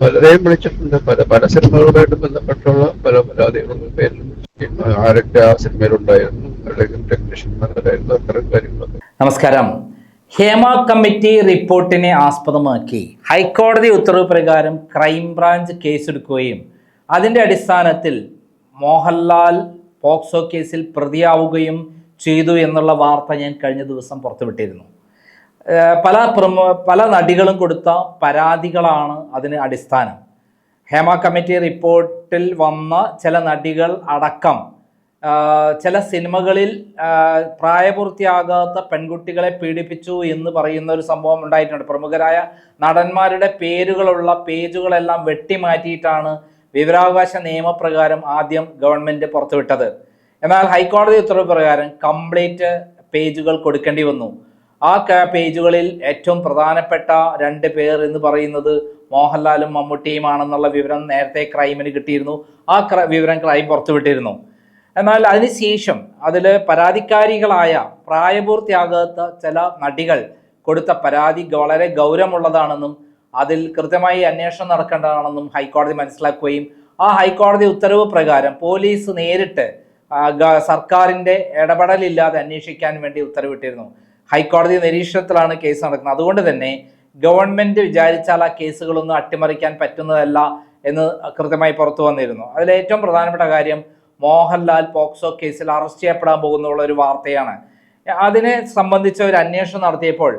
പലരെയും വിളിച്ചിട്ടുണ്ട്. പല പല സിനിമകളുമായിട്ട് ബന്ധപ്പെട്ടുള്ള പല പരാതികളും പേരിലും ആരൊക്കെ ആ സിനിമയിലുണ്ടായിരുന്നു? അല്ലെങ്കിൽ ടെക്നീഷ്യന്മാരായിരുന്നു? അത്തരം കാര്യങ്ങളൊക്കെ. നമസ്കാരം. ഹേമ കമ്മിറ്റി റിപ്പോർട്ടിനെ ആസ്പദമാക്കി. ഹൈക്കോടതി ഉത്തരവ് പ്രകാരം ക്രൈംബ്രാഞ്ച് കേസെടുക്കുകയും അതിന്റെ അടിസ്ഥാനത്തിൽ മോഹൻലാൽ പോക്സോ കേസിൽ പ്രതിയാവുകയും ചെയ്തു എന്നുള്ള വാർത്ത ഞാൻ കഴിഞ്ഞ ദിവസം പുറത്തുവിട്ടിരുന്നു. പല പ്രമോ പല നടികളും കൊടുത്ത പരാതികളാണ് അതിന് അടിസ്ഥാനം. ഹേമ കമ്മിറ്റി റിപ്പോർട്ടിൽ വന്ന ചില നടികൾ അടക്കം ചില സിനിമകളിൽ പ്രായപൂർത്തിയാകാത്ത പെൺകുട്ടികളെ പീഡിപ്പിച്ചു എന്ന് പറയുന്ന ഒരു സംഭവം ഉണ്ടായിട്ടുണ്ട്. പ്രമുഖരായ നടന്മാരുടെ പേരുകളുള്ള പേജുകളെല്ലാം വെട്ടിമാറ്റിയിട്ടാണ് വിവരാവകാശ നിയമപ്രകാരം ആദ്യം ഗവൺമെന്റ് പുറത്തുവിട്ടത്. എന്നാൽ ഹൈക്കോടതി ഉത്തരവ് പ്രകാരം കംപ്ലീറ്റ് പേജുകൾ കൊടുക്കേണ്ടി വന്നു. ആ പേജുകളിൽ ഏറ്റവും പ്രധാനപ്പെട്ട രണ്ട് പേർ എന്ന് പറയുന്നത് മോഹൻലാലും മമ്മൂട്ടിയുമാണെന്നുള്ള വിവരം നേരത്തെ ക്രൈമിന് കിട്ടിയിരുന്നു. ആ വിവരം ക്രൈം പുറത്തുവിട്ടിരുന്നു എന്നാൽ അതിനുശേഷം അതിൽ പരാതിക്കാരികളായ പ്രായപൂർത്തിയാകാത്ത ചില നടികൾ കൊടുത്ത പരാതി വളരെ ഗൗരവമുള്ളതാണെന്നും അതിൽ കൃത്യമായി അന്വേഷണം നടക്കേണ്ടതാണെന്നും ഹൈക്കോടതി മനസ്സിലാക്കുകയും ആ ഹൈക്കോടതി ഉത്തരവ് പ്രകാരം പോലീസ് നേരിട്ട് സർക്കാരിന്റെ ഇടപെടലില്ലാതെ അന്വേഷിക്കാൻ വേണ്ടി ഉത്തരവിട്ടിരുന്നു. ഹൈക്കോടതി നിരീക്ഷണത്തിലാണ് കേസ് നടക്കുന്നത്. അതുകൊണ്ട് തന്നെ ഗവൺമെന്റ് വിചാരിച്ചാൽ ആ കേസുകളൊന്നും അട്ടിമറിക്കാൻ പറ്റുന്നതല്ല എന്ന് കൃത്യമായി പുറത്തു വന്നിരുന്നു. അതിൽ ഏറ്റവും പ്രധാനപ്പെട്ട കാര്യം മോഹൻലാൽ പോക്സോ കേസിൽ അറസ്റ്റ് ചെയ്യപ്പെടാൻ പോകുന്നുള്ള ഒരു വാർത്തയാണ്. അതിനെ സംബന്ധിച്ച ഒരു അന്വേഷണം നടത്തിയപ്പോൾ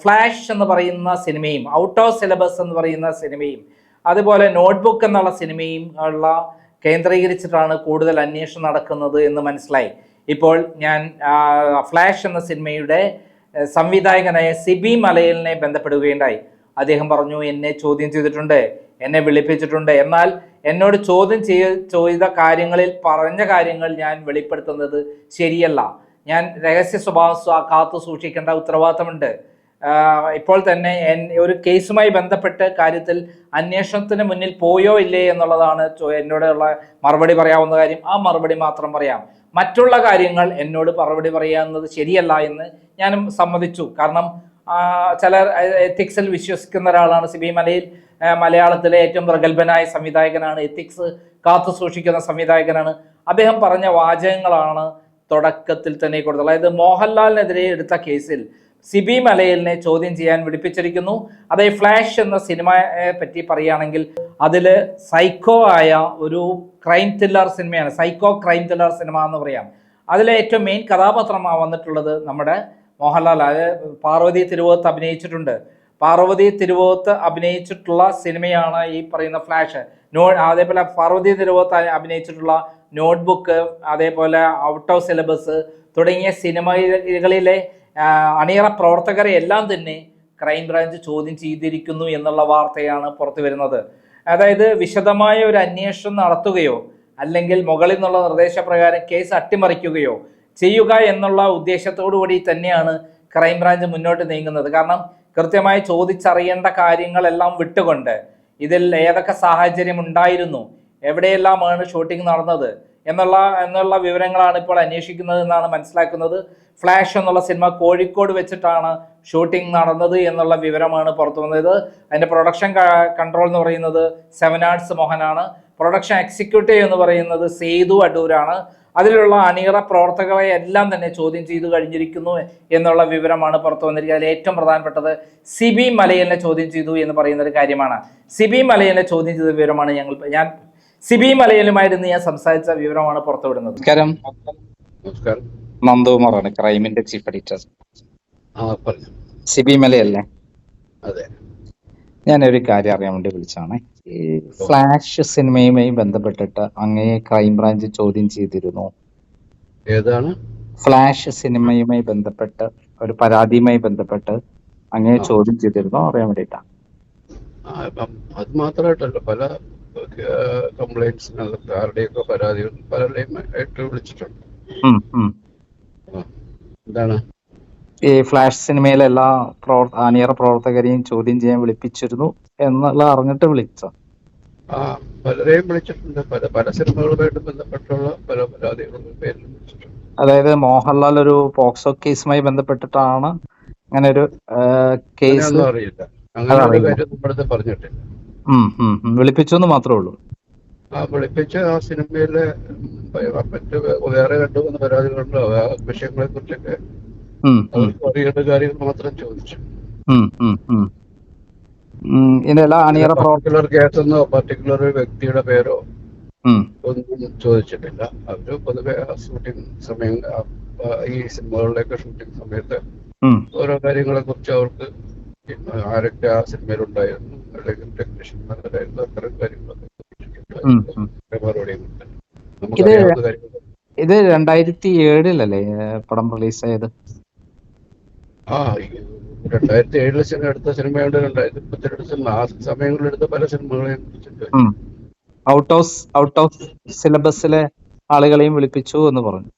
ഫ്ലാഷ് എന്ന് പറയുന്ന സിനിമയും ഔട്ട് ഓഫ് സിലബസ് എന്ന് പറയുന്ന സിനിമയും അതുപോലെ നോട്ട്ബുക്ക് എന്നുള്ള സിനിമയും ഉള്ള കേന്ദ്രീകരിച്ചിട്ടാണ് കൂടുതൽ അന്വേഷണം നടക്കുന്നത് എന്ന് മനസ്സിലായി. ഇപ്പോൾ ഞാൻ ഫ്ലാഷ് എന്ന സിനിമയുടെ സംവിധായകനായ സിബി മലയലിനെ ബന്ധപ്പെടുകയുണ്ടായി. അദ്ദേഹം പറഞ്ഞു എന്നെ ചോദ്യം ചെയ്തിട്ടുണ്ട് എന്നെ വിളിപ്പിച്ചിട്ടുണ്ട്. എന്നാൽ എന്നോട് ചോദ്യം ചെയ്യ ചെയ്ത കാര്യങ്ങളിൽ പറഞ്ഞ കാര്യങ്ങൾ ഞാൻ വെളിപ്പെടുത്തുന്നത് ശരിയല്ല. ഞാൻ രഹസ്യ സ്വഭാവം സ്വ- കാത്തു സൂക്ഷിക്കേണ്ട ഉത്തരവാദിത്തമുണ്ട്. ഇപ്പോൾ തന്നെ ഒരു കേസുമായി ബന്ധപ്പെട്ട് കാര്യത്തിൽ അന്വേഷണത്തിന് മുന്നിൽ പോയോ ഇല്ലേ എന്നുള്ളതാണ് എന്നോടുള്ള മറുപടി പറയാവുന്ന കാര്യം. ആ മറുപടി മാത്രം പറയാം. മറ്റുള്ള കാര്യങ്ങൾ എന്നോട് മറുപടി പറയാവുന്നത് ശരിയല്ല എന്ന് ഞാനും സമ്മതിച്ചു. കാരണം ചില എത്തിക്സിൽ വിശ്വസിക്കുന്ന ഒരാളാണ് സിബി മലയിൽ മലയാളത്തിലെ ഏറ്റവും പ്രഗത്ഭനായ സംവിധായകനാണ്. എത്തിക്സ് കാത്തു സൂക്ഷിക്കുന്ന സംവിധായകനാണ്. അദ്ദേഹം പറഞ്ഞ വാചകങ്ങളാണ് തുടക്കത്തിൽ തന്നെ കൊടുത്തത്. അതായത് മോഹൻലാലിനെതിരെ എടുത്ത കേസിൽ സിബി മലയലിനെ ചോദ്യം ചെയ്യാൻ വിളിപ്പിച്ചിരിക്കുന്നു. അതേ ഫ്ലാഷ് എന്ന സിനിമയെ പറ്റി പറയുകയാണെങ്കിൽ അതിൽ സൈക്കോ ആയ ഒരു ക്രൈം ത്രില്ലർ സിനിമയാണ്. സൈക്കോ ക്രൈം ത്രില്ലർ സിനിമ എന്ന് പറയാം. അതിലെ ഏറ്റവും മെയിൻ കഥാപാത്രമാണ് വന്നിട്ടുള്ളത് നമ്മുടെ മോഹൻലാൽ. അത് പാർവതി തിരുവോത്ത് അഭിനയിച്ചിട്ടുണ്ട്. പാർവതി തിരുവോത്ത് അഭിനയിച്ചിട്ടുള്ള സിനിമയാണ് ഈ പറയുന്ന ഫ്ലാഷ്. നോ അതേപോലെ പാർവതി തിരുവോത്ത് അഭിനയിച്ചിട്ടുള്ള നോട്ട്ബുക്ക് അതേപോലെ ഔട്ട് ഓഫ് സിലബസ് തുടങ്ങിയ സിനിമകളിലെ അണിയറ പ്രവർത്തകരെ എല്ലാം തന്നെ ക്രൈംബ്രാഞ്ച് ചോദ്യം ചെയ്തിരിക്കുന്നു എന്നുള്ള വാർത്തയാണ് പുറത്തു വരുന്നത്. അതായത് വിശദമായ ഒരു അന്വേഷണം നടത്തുകയോ അല്ലെങ്കിൽ മുകളിൽ നിന്നുള്ള നിർദ്ദേശപ്രകാരം കേസ് അട്ടിമറിക്കുകയോ ചെയ്യുക എന്നുള്ള ഉദ്ദേശത്തോടു കൂടി തന്നെയാണ് ക്രൈംബ്രാഞ്ച് മുന്നോട്ട് നീങ്ങുന്നത്. കാരണം കൃത്യമായി ചോദിച്ചറിയേണ്ട കാര്യങ്ങളെല്ലാം വിട്ടുകൊണ്ട് ഇതിൽ ഏതൊക്കെ സാഹചര്യം ഉണ്ടായിരുന്നു എവിടെയെല്ലാമാണ് ഷൂട്ടിംഗ് നടന്നത് എന്നുള്ള എന്നുള്ള വിവരങ്ങളാണ് ഇപ്പോൾ അന്വേഷിക്കുന്നത് എന്നാണ് മനസ്സിലാക്കുന്നത്. ഫ്ലാഷ് എന്നുള്ള സിനിമ കോഴിക്കോട് വെച്ചിട്ടാണ് ഷൂട്ടിംഗ് നടന്നത് എന്നുള്ള വിവരമാണ് പുറത്തു വന്നത്. അതിന്റെ പ്രൊഡക്ഷൻ കൺട്രോൾ എന്ന് പറയുന്നത് സെവൻ ആർട്സ് മോഹനാണ്. പ്രൊഡക്ഷൻ എക്സിക്യൂട്ടീവ് എന്ന് പറയുന്നത് സേതു അടൂരാണ്. അതിലുള്ള അണിയറ പ്രവർത്തകരെ എല്ലാം തന്നെ ചോദ്യം ചെയ്തു കഴിഞ്ഞിരിക്കുന്നു എന്നുള്ള വിവരമാണ് പുറത്തു വന്നിരിക്കുന്നത്. അതിൽ ഏറ്റവും പ്രധാനപ്പെട്ടത് സിബി മലയലിനെ ചോദ്യം ചെയ്തു എന്ന് പറയുന്ന ഒരു കാര്യമാണ്. സിബി മലയലിനെ ചോദ്യം ചെയ്ത വിവരമാണ് ഞങ്ങൾ ഞാൻ സിബി മലയലുമായിരുന്നു ഞാൻ സംസാരിച്ച വിവരമാണ് പുറത്തുവിടുന്നത്. നമസ്കാരം. നമസ്കാരം. നന്ദകുമാറാണ് ക്രൈമിന്റെ ചീഫ് എഡിറ്റർ സിബി മലയല്ലേ? അതെ. ഞാനൊരു കാര്യം അറിയാൻ വേണ്ടി വിളിച്ചാണ്. ഈ ഫ്ലാഷ് സിനിമയുമായി ബന്ധപ്പെട്ടിട്ട് അങ്ങയെ ക്രൈംബ്രാഞ്ച് ചോദ്യം ചെയ്തിരുന്നു. ഏതാണ്? ഫ്ലാഷ് സിനിമയുമായി ബന്ധപ്പെട്ട് ഒരു പരാതിയുമായി ബന്ധപ്പെട്ട് അങ്ങേ ചോദ്യം ചെയ്തിരുന്നു. അറിയാൻ വേണ്ടിട്ടാ അപ്പം അത് മാത്രമായിട്ടല്ല പല കംപ്ലൈന്റ്സ് ആരുടെയൊക്കെ പരാതികൾ പലരുടെയും ആയിട്ട് വിളിച്ചിട്ടുണ്ട്. എന്താണ്? ഈ ഫ്ലാഷ് സിനിമയിലെ എല്ലാ പ്രവർ അണിയറ പ്രവർത്തകരെയും ചോദ്യം ചെയ്യാൻ വിളിപ്പിച്ചിരുന്നു എന്നുള്ള അറിഞ്ഞിട്ട് വിളിച്ച ആ പലരെയും വിളിച്ചിട്ടുണ്ട്. പല പല സിനിമകളുമായിട്ട് ബന്ധപ്പെട്ടുള്ള പല പരാതികളും പേരിലും വിളിച്ചിട്ടുണ്ട്. അതായത് മോഹൻലാൽ ഒരു പോക്സോ കേസുമായി ബന്ധപ്പെട്ടിട്ടാണ് അങ്ങനെ ഒരു കേസ് അറിയില്ല. അങ്ങനെ ഒരു. കാര്യം പറഞ്ഞിട്ടില്ല. വിളിപ്പിച്ചു എന്ന് മാത്രമേ ഉള്ളൂ. ആ വിളിപ്പിച്ച ആ സിനിമയിലെ മറ്റ് വേറെ കണ്ടു പരാതികളുണ്ടോ. ആ വിഷയങ്ങളെ കുറിച്ചൊക്കെ അറിയേണ്ട കാര്യങ്ങൾ മാത്രം ചോദിച്ചു. ഇതിനെല്ലാം അണിയറ പർട്ടിക്കുലർ കേസെന്നോ പർട്ടിക്കുലർ വ്യക്തിയുടെ പേരോ ഒന്നും ചോദിച്ചിട്ടില്ല. അവർ പൊതുവെ ഷൂട്ടിംഗ് സമയം ഈ സിനിമകളുടെയൊക്കെ ഷൂട്ടിംഗ് സമയത്ത് ഓരോ കാര്യങ്ങളെ കുറിച്ച് അവർക്ക് ആരൊക്കെ ആ സിനിമയിലുണ്ടായിരുന്നു അല്ലെങ്കിൽ അത്തരം കാര്യങ്ങളൊക്കെ. ഇത് രണ്ടായിരത്തി ഏഴിലല്ലേ പടം റിലീസായത്? ആ ഈ രണ്ടായിരത്തി ഏഴിലെ സിനിമ എടുത്ത സിനിമയുണ്ട് രണ്ടായിരത്തി പത്തിരണ്ട് സിനിമ. ആ സമയങ്ങളിൽ എടുത്ത പല സിനിമകളെയും ഔട്ട് ഓഫ് ഔട്ട് ഓഫ് സിലബസിലെ ആളുകളെയും വിളിപ്പിച്ചു എന്ന് പറഞ്ഞു.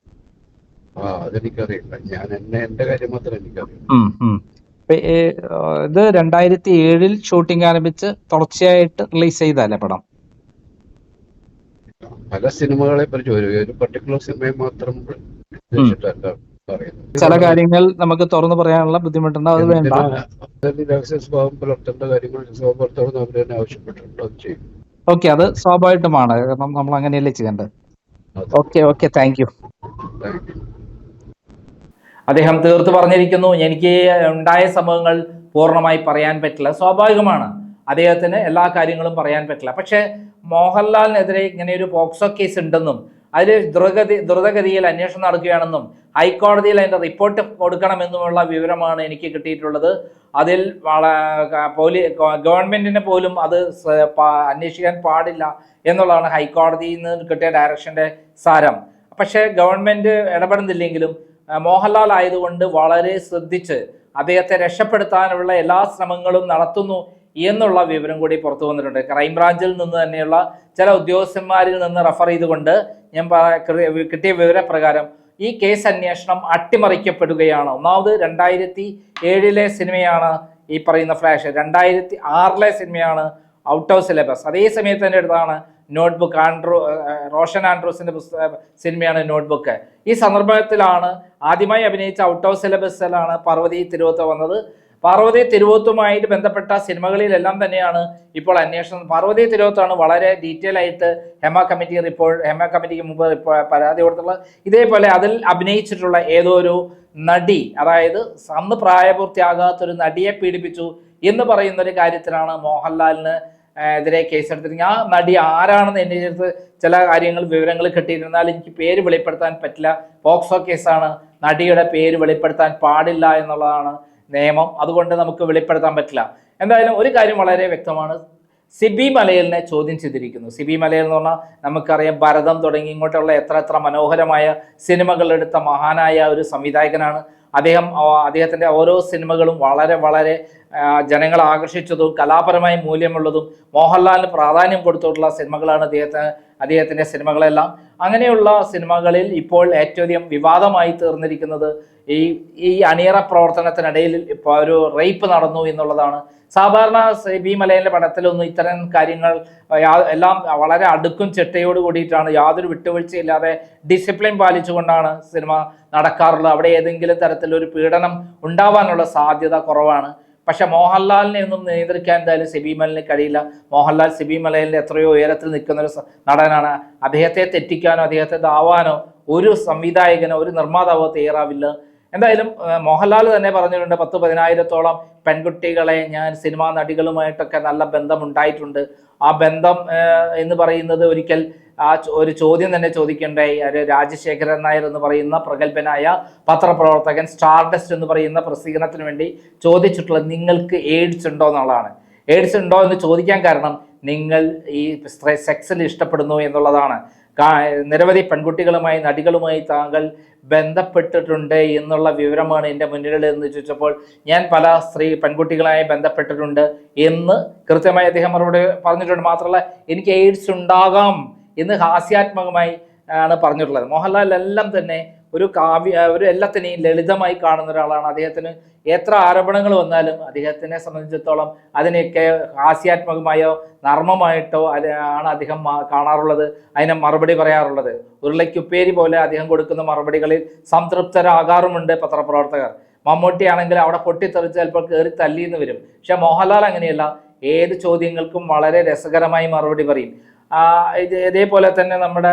ആ അതെനിക്കറിയില്ല. ഞാൻ എന്നെ എന്റെ കാര്യം മാത്രം എനിക്കറിയാം ഇത് രണ്ടായിരത്തി ഏഴിൽ ഷൂട്ടിംഗ് ആരംഭിച്ച് തുടർച്ചയായിട്ട് റിലീസ് ചെയ്തല്ലേ പടം? പല സിനിമകളെ പറ്റി ഒരു പർട്ടിക്കുലർ സിനിമയെ മാത്രം ചില കാര്യങ്ങൾ നമുക്ക് തുറന്നു പറയാനുള്ള ബുദ്ധിമുട്ടുണ്ട് അത് വേണ്ട. സ്വഭാവം പുലർത്തേണ്ട കാര്യങ്ങൾ അവർ തന്നെ ആവശ്യപ്പെട്ടിട്ടുണ്ട് അത് ചെയ്യും. ഓക്കെ അത് സ്വാഭാവികമായിട്ടുമാണ്. കാരണം നമ്മൾ അങ്ങനെയല്ലേ ചെയ്യേണ്ടത്. Okay okay thank you. അദ്ദേഹം തീർത്ത് പറഞ്ഞിരിക്കുന്നു എനിക്ക് ഉണ്ടായ സംഭവങ്ങൾ പൂർണമായി പറയാൻ പറ്റില്ല. സ്വാഭാവികമാണ്. അദ്ദേഹത്തിന് എല്ലാ കാര്യങ്ങളും പറയാൻ പറ്റില്ല. പക്ഷേ മോഹൻലാലിനെതിരെ ഇങ്ങനെ ഒരു പോക്സോ കേസ് ഉണ്ടെന്നും അതിൽ ദ്രുതഗതി ദ്രുതഗതിയിൽ അന്വേഷണം നടക്കുകയാണെന്നും ഹൈക്കോടതിയിൽ അതിന്റെ റിപ്പോർട്ട് കൊടുക്കണമെന്നുമുള്ള വിവരമാണ് എനിക്ക് കിട്ടിയിട്ടുള്ളത്. അതിൽ പോലീ ഗവൺമെന്റിനെ പോലും അത് അന്വേഷിക്കാൻ പാടില്ല എന്നുള്ളതാണ് ഹൈക്കോടതിയിൽ നിന്ന് കിട്ടിയ ഡയറക്ഷന്റെ സാരം. പക്ഷേ ഗവൺമെന്റ് ഇടപെടുന്നില്ലെങ്കിലും മോഹൻലാൽ ആയതുകൊണ്ട് വളരെ ശ്രദ്ധിച്ച് അദ്ദേഹത്തെ രക്ഷപ്പെടുത്താനുള്ള എല്ലാ ശ്രമങ്ങളും നടത്തുന്നു എന്നുള്ള വിവരം കൂടി പുറത്തു വന്നിട്ടുണ്ട്. ക്രൈംബ്രാഞ്ചിൽ നിന്ന് തന്നെയുള്ള ചില ഉദ്യോഗസ്ഥന്മാരിൽ നിന്ന് റഫർ ചെയ്തുകൊണ്ട് ഞാൻ കിട്ടിയ വിവരപ്രകാരം ഈ കേസ് അന്വേഷണം അട്ടിമറിക്കപ്പെടുകയാണ്. ഒന്നാമത് രണ്ടായിരത്തി ഏഴിലെ സിനിമയാണ് ഈ പറയുന്ന ഫ്ലാഷ്. രണ്ടായിരത്തി ആറിലെ സിനിമയാണ് ഔട്ട് ഓഫ് സിലബസ്. അതേ സമയത്ത് തന്നെ എടുത്താണ് നോട്ട്ബുക്ക് ആൻഡ്രൂ ആൻഡ്രോ റോഷൻ ആൻഡ്രോസിന്റെ പുസ്തക സിനിമയാണ് നോട്ട് ബുക്ക് ഈ സന്ദർഭത്തിലാണ് ആദ്യമായി അഭിനയിച്ച ഔട്ട് ഓഫ് സിലബസിലാണ് പാർവതി തിരുവത്ത് വന്നത്. പാർവതി തിരുവത്തുമായിട്ട് ബന്ധപ്പെട്ട സിനിമകളിലെല്ലാം തന്നെയാണ് ഇപ്പോൾ അന്വേഷണം. പാർവതി തിരുവത്താണ് വളരെ ഡീറ്റെയിൽ ആയിട്ട് ഹെമ കമ്മിറ്റി റിപ്പോർട്ട് ഹെമ കമ്മിറ്റിക്ക് മുമ്പ് പരാതി കൊടുത്തുള്ള ഇതേപോലെ അതിൽ അഭിനയിച്ചിട്ടുള്ള ഏതോ ഒരു നടി അതായത് അന്ന് പ്രായപൂർത്തിയാകാത്തൊരു നടിയെ പീഡിപ്പിച്ചു എന്ന് പറയുന്ന ഒരു കാര്യത്തിലാണ് മോഹൻലാലിന് എതിരെ കേസെടുത്തിരുന്നു ആ നടി ആരാണെന്ന് എന്റെ അടുത്ത് ചില കാര്യങ്ങൾ വിവരങ്ങൾ കിട്ടിയിരുന്നാൽ എനിക്ക് പേര് വെളിപ്പെടുത്താൻ പറ്റില്ല. പോക്സോ കേസാണ് നടിയുടെ പേര് വെളിപ്പെടുത്താൻ പാടില്ല എന്നുള്ളതാണ് നിയമം. അതുകൊണ്ട് നമുക്ക് വെളിപ്പെടുത്താൻ പറ്റില്ല. എന്തായാലും ഒരു കാര്യം വളരെ വ്യക്തമാണ്. സിബി മലയലിനെ ചോദ്യം ചെയ്തിരിക്കുന്നു. സിബി മലയൽ എന്ന് പറഞ്ഞാൽ നമുക്കറിയാം ഭരതം തുടങ്ങി ഇങ്ങോട്ടുള്ള എത്ര എത്ര മനോഹരമായ സിനിമകൾ എടുത്ത മഹാനായ ഒരു സംവിധായകനാണ്. അദ്ദേഹം അദ്ദേഹത്തിന്റെ ഓരോ സിനിമകളും വളരെ വളരെ ജനങ്ങളെ ആകർഷിച്ചതും കലാപരമായി മൂല്യമുള്ളതും മോഹൻലാലിന് പ്രാധാന്യം കൊടുത്തിട്ടുള്ള സിനിമകളാണ് അദ്ദേഹത്തിന് അദ്ദേഹത്തിന്റെ സിനിമകളെല്ലാം. അങ്ങനെയുള്ള സിനിമകളിൽ ഇപ്പോൾ ഏറ്റവും അധികം വിവാദമായി തീർന്നിരിക്കുന്നത് ഈ ഈ അണിയറ പ്രവർത്തനത്തിനിടയിൽ ഇപ്പോൾ ഒരു റേപ്പ് നടന്നു എന്നുള്ളതാണ്. സാധാരണ ബി മലയന്റെ പടത്തിലൊന്നും ഇത്തരം കാര്യങ്ങൾ എല്ലാം വളരെ അടുക്കും ചിട്ടയോട് കൂടിയിട്ടാണ് യാതൊരു വിട്ടുവീഴ്ചയില്ലാതെ ഡിസിപ്ലിൻ പാലിച്ചുകൊണ്ടാണ് സിനിമ നടക്കാറുള്ളത്. അവിടെ ഏതെങ്കിലും തരത്തിലൊരു പീഡനം ഉണ്ടാവാനുള്ള സാധ്യത കുറവാണ്. പക്ഷെ മോഹൻലാലിനെ ഒന്നും നിയന്ത്രിക്കാൻ എന്തായാലും സിബി മലന് കഴിയില്ല. മോഹൻലാൽ സിബി മലയിലെ എത്രയോ ഉയരത്തിൽ നിൽക്കുന്ന ഒരു നടനാണ്. അദ്ദേഹത്തെ തെറ്റിക്കാനോ അദ്ദേഹത്തെ ദാവാനോ ഒരു സംവിധായകനോ ഒരു നിർമ്മാതാവോ തയ്യാറാവില്ല. എന്തായാലും മോഹൻലാൽ തന്നെ പറഞ്ഞിട്ടുണ്ട് പത്ത് പതിനായിരത്തോളം പെൺകുട്ടികളെ ഞാൻ സിനിമാ നടികളുമായിട്ടൊക്കെ നല്ല ബന്ധമുണ്ടായിട്ടുണ്ട്. ആ ബന്ധം എന്ന് പറയുന്നത് ഒരിക്കൽ ആ ഒരു ചോദ്യം തന്നെ ചോദിക്കേണ്ടായി ഒരു രാജശേഖരൻ നായർ എന്ന് പറയുന്ന പ്രഗത്ഭനായ പത്രപ്രവർത്തകൻ സ്റ്റാർഡസ്റ്റ് എന്ന് പറയുന്ന പ്രസിദ്ധീകരണത്തിന് വേണ്ടി ചോദിച്ചിട്ടുള്ളത് നിങ്ങൾക്ക് എയ്ഡ്സ് ഉണ്ടോ എന്നുള്ളതാണ്. എയ്ഡ്സ് ഉണ്ടോ എന്ന് ചോദിക്കാൻ കാരണം നിങ്ങൾ ഈ സെക്സിൽ ഇഷ്ടപ്പെടുന്നു എന്നുള്ളതാണ്. നിരവധി പെൺകുട്ടികളുമായി നടികളുമായി താങ്കൾ ബന്ധപ്പെട്ടിട്ടുണ്ട് എന്നുള്ള വിവരമാണ് എന്റെ മുന്നിലുള്ളത് എന്ന് ചോദിച്ചപ്പോൾ ഞാൻ പല സ്ത്രീ പെൺകുട്ടികളായി ബന്ധപ്പെട്ടിട്ടുണ്ട് എന്ന് കൃത്യമായി അദ്ദേഹം മറുപടി പറഞ്ഞിട്ടുണ്ട്. മാത്രമല്ല എനിക്ക് എയ്ഡ്സ് ഉണ്ടാകാം. എന്ന് ഹാസ്യാത്മകമായി ആണ് പറഞ്ഞിട്ടുള്ളത്. മോഹൻലാൽ എല്ലാം തന്നെ ഒരു കാവ്യ ഒരു എല്ലാത്തിനെയും ലളിതമായി കാണുന്ന ഒരാളാണ്. അദ്ദേഹത്തിന് എത്ര ആരോപണങ്ങൾ വന്നാലും അദ്ദേഹത്തിനെ സംബന്ധിച്ചിടത്തോളം അതിനെയൊക്കെ ഹാസ്യാത്മകമായോ നർമ്മമായിട്ടോ ആണ് അദ്ദേഹം കാണാറുള്ളത്. അതിനെ മറുപടി പറയാറുള്ളത്. ഉരുളയ്ക്കുപ്പേരി പോലെ അദ്ദേഹം കൊടുക്കുന്ന മറുപടികളിൽ സംതൃപ്തരാകാറുമുണ്ട് പത്രപ്രവർത്തകർ. മമ്മൂട്ടിയാണെങ്കിൽ അവിടെ പൊട്ടിത്തെറിച്ച് ചിലപ്പോൾ കയറി തല്ലിയെന്ന് വരും. പക്ഷെ മോഹൻലാൽ അങ്ങനെയല്ല. ഏത് ചോദ്യങ്ങൾക്കും വളരെ രസകരമായി മറുപടി പറയും. ഇത് ഇതേപോലെ തന്നെ നമ്മുടെ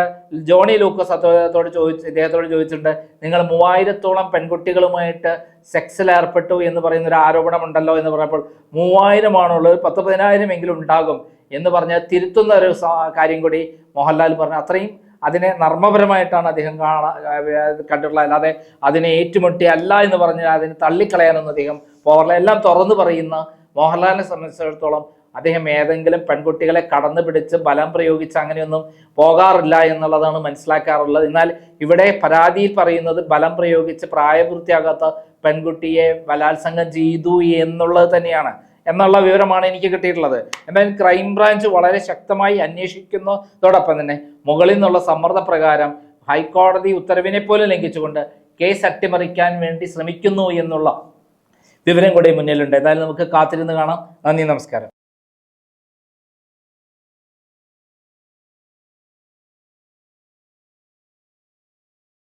ജോണി ലൂക്കസ് അദ്ദേഹത്തോട് ചോദിച്ചു ഇദ്ദേഹത്തോട് ചോദിച്ചിട്ടുണ്ട് നിങ്ങൾ മൂവായിരത്തോളം പെൺകുട്ടികളുമായിട്ട് സെക്സിൽ ഏർപ്പെട്ടു എന്ന് പറയുന്ന ഒരു ആരോപണമുണ്ടല്ലോ എന്ന് പറഞ്ഞപ്പോൾ മൂവായിരമാണുള്ളത് പത്ത് പതിനായിരം എങ്കിലും ഉണ്ടാകും എന്ന് പറഞ്ഞ് തിരുത്തുന്ന ഒരു കാര്യം കൂടി മോഹൻലാൽ പറഞ്ഞു. അത്രയും അതിനെ നർമ്മപരമായിട്ടാണ് അദ്ദേഹം കാണാ കണ്ടിട്ടുള്ളത്. അല്ലാതെ അതിനെ ഏറ്റുമുട്ടി അല്ല എന്ന് പറഞ്ഞ് അതിനെ തള്ളിക്കളയാനൊന്നും അദ്ദേഹം പോകാറില്ല എല്ലാം തുറന്നു പറയുന്ന മോഹൻലാലിനെ സംബന്ധിച്ചിടത്തോളം അദ്ദേഹം ഏതെങ്കിലും പെൺകുട്ടികളെ കടന്നു പിടിച്ച് ബലം പ്രയോഗിച്ച് അങ്ങനെയൊന്നും പോകാറില്ല എന്നുള്ളതാണ് മനസ്സിലാക്കാറുള്ളത്. എന്നാൽ ഇവിടെ പരാതിയിൽ പറയുന്നത് ബലം പ്രയോഗിച്ച് പ്രായപൂർത്തിയാകാത്ത പെൺകുട്ടിയെ ബലാത്സംഗം ചെയ്തു എന്നുള്ളത് തന്നെയാണ്. എന്നുള്ള വിവരമാണ് എനിക്ക് കിട്ടിയിട്ടുള്ളത്. എന്തായാലും ക്രൈംബ്രാഞ്ച് വളരെ ശക്തമായി അന്വേഷിക്കുന്നതോടൊപ്പം തന്നെ മുകളിൽ നിന്നുള്ള സമ്മർദ്ദപ്രകാരം ഹൈക്കോടതി ഉത്തരവിനെ പോലും ലംഘിച്ചുകൊണ്ട് കേസ് അട്ടിമറിക്കാൻ വേണ്ടി ശ്രമിക്കുന്നു എന്നുള്ള വിവരം കൂടി മുന്നിലുണ്ട്. എന്തായാലും നമുക്ക് കാത്തിരുന്ന് കാണാം. നന്ദി നമസ്കാരം.